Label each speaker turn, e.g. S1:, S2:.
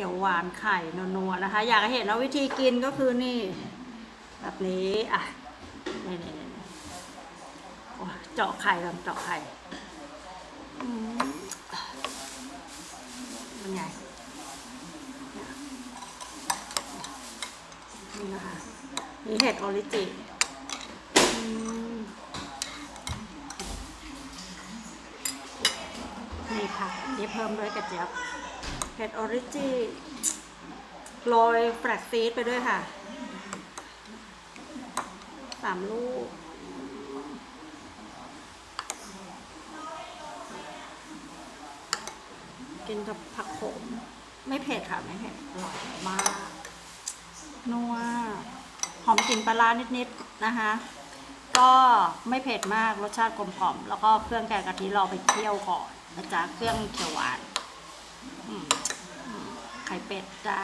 S1: ขียวหวานไข่นัวๆนะคะ อยากเห็นว่าวิธีกินก็คือนี่ แบบนี้ อะนี่นี่ยเจาะไข่ก่อนเจาะไข่มเป็นไงนี่นะคะนี่เห็ดออริจิมนี่ค่ะนี่เพิ่มด้วยกระเจี๊ยบ เห็ดออริจิโรยแฟลกซีดไปด้วยค่ะสามลูก กินกับผักโขม ไม่เผ็ดค่ะ ไม่เผ็ดอร่อยมากนัวหอมกลิ่นปลาร้านิด ๆ นะคะ ก็ไม่เผ็ดมากรสชาติกลมกล่อม แล้วก็เครื่องแกงกะทิเราไปเคี่ยวก่อนนะจ๊ะเครื่องเขียวหวาน ไข่เป็ดจ้า